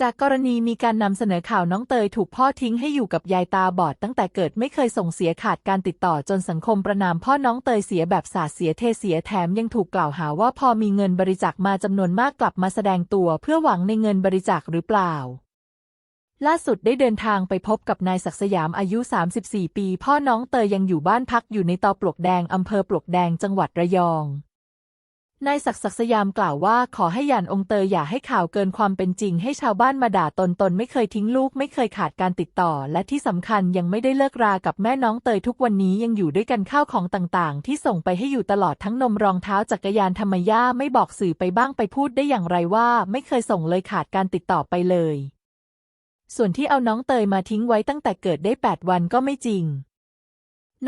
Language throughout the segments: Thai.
จากกรณีมีการนำเสนอข่าวน้องเตยถูกพ่อทิ้งให้อยู่กับยายตาบอดตั้งแต่เกิดไม่เคยส่งเสียขาดการติดต่อจนสังคมประนามพ่อน้องเตยเสียแบบสาเสียเทเสียแถมยังถูกกล่าวหาว่าพอมีเงินบริจาคมาจำนวนมากกลับมาแสดงตัวเพื่อหวังในเงินบริจาคหรือเปล่า ล่าสุดได้เดินทางไปพบกับนายศักดิ์สยามอายุ 34 ปี พ่อน้องเตยยังอยู่บ้านพักอยู่ในตอปลวกแดงอำเภอปลวกแดงจังหวัดระยอง นายศักดิ์ศักดิ์สยามกล่าวว่าขอให้หยานองเตยอย่าให้ข่าวเกินความเป็นจริง ให้ชาวบ้านมาด่าตนตนไม่เคยทิ้งลูกไม่เคยขาดการติดต่อ และที่สำคัญยังไม่ได้เลิกรากับแม่น้องเตยทุกวันนี้ยังอยู่ด้วยกันข้าวของต่างๆ ที่ส่งไปให้อยู่ตลอดทั้งนมรองเท้าจักรยานธรรมย่าไม่บอกสื่อไปบ้างไปพูดได้อย่างไรว่า ไม่เคยส่งเลยขาดการติดต่อไปเลย ส่วนที่เอาน้องเตยมาทิ้งไว้ตั้งแต่เกิดได้ 8 วันก็ไม่จริง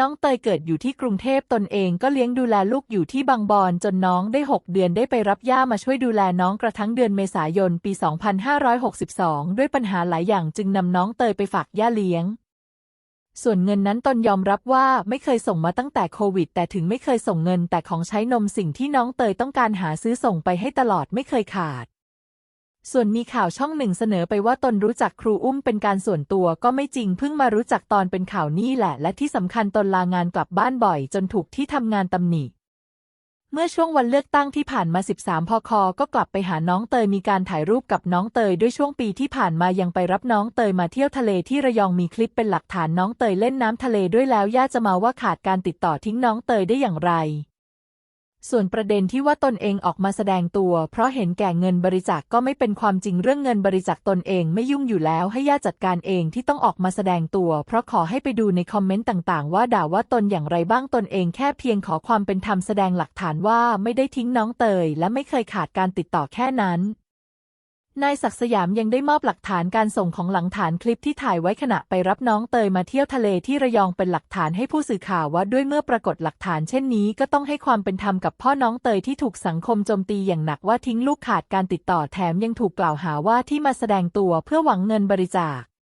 น้องเตยเกิดอยู่ที่กรุงเทพตนเองก็เลี้ยงดูแลลูกอยู่ที่บางบอนจนน้องได้ 6 เดือนได้ไปรับย่ามาช่วยดูแลน้องกระทั่งเดือนเมษายนปี 2562 ด้วยปัญหาหลายอย่างจึงนำน้องเตยไปฝากย่าเลี้ยง ส่วนเงินนั้นตนยอมรับว่าไม่เคยส่งมาตั้งแต่โควิด แต่ถึงไม่เคยส่งเงินแต่ของใช้นมสิ่งที่น้องเตยต้องการหาซื้อส่งไปให้ตลอดไม่เคยขาด ส่วนมีข่าวช่องหนึ่งเสนอไปว่าตนรู้จักครูอุ้มเป็นการส่วนตัวก็ไม่จริงเพิ่งมารู้จักตอนเป็นข่าวนี่แหละ และที่สำคัญตนลางานกลับบ้านบ่อย จนถูกที่ทำงานตำหนิเมื่อช่วงวันเลือกตั้งที่ผ่านมา 13 พค ก็กลับไปหาน้องเตยมีการถ่ายรูปกับน้องเตยด้วยช่วงปีที่ผ่านมายังไปรับน้องเตยมาเที่ยวทะเลที่ระยองมีคลิปเป็นหลักฐานน้องเตยเล่นน้ำทะเลด้วยแล้วย่าจะมาว่าขาดการติดต่อทิ้งน้องเตยได้อย่างไร ส่วนประเด็นที่ว่าตนเองออกมาแสดงตัว เพราะเห็นแก่เงินบริจาคกก็ไม่เป็นความจริงเรื่องเงินบริจาคตนเองไม่ยุ่งอยู่แล้วให้ญาติจัดการเองที่ต้องออกมาแสดงตัว เพราะขอให้ไปดูในคอมเมนต์ต่างๆ ว่าด่าว่าตนอย่างไรบ้างตนเองแค่เพียงขอความเป็นธรรมแสดงหลักฐานว่าไม่ได้ทิ้งน้องเตย และไม่เคยขาดการติดต่อแค่นั้น นายศักดิ์สยามยังได้มอบหลักฐานการส่งของหลังฐานคลิปที่ถ่ายไว้ขณะไปรับน้องเตยมาเที่ยวทะเลที่ระยองเป็นหลักฐานให้ผู้สื่อข่าวว่าด้วยเมื่อปรากฏหลักฐานเช่นนี้ก็ต้องให้ความเป็นธรรมกับพ่อน้องเตยที่ถูกสังคมโจมตีอย่างหนักว่าทิ้งลูกขาดการติดต่อแถมยังถูกกล่าวหาว่าที่มาแสดงตัวเพื่อหวังเงินบริจาค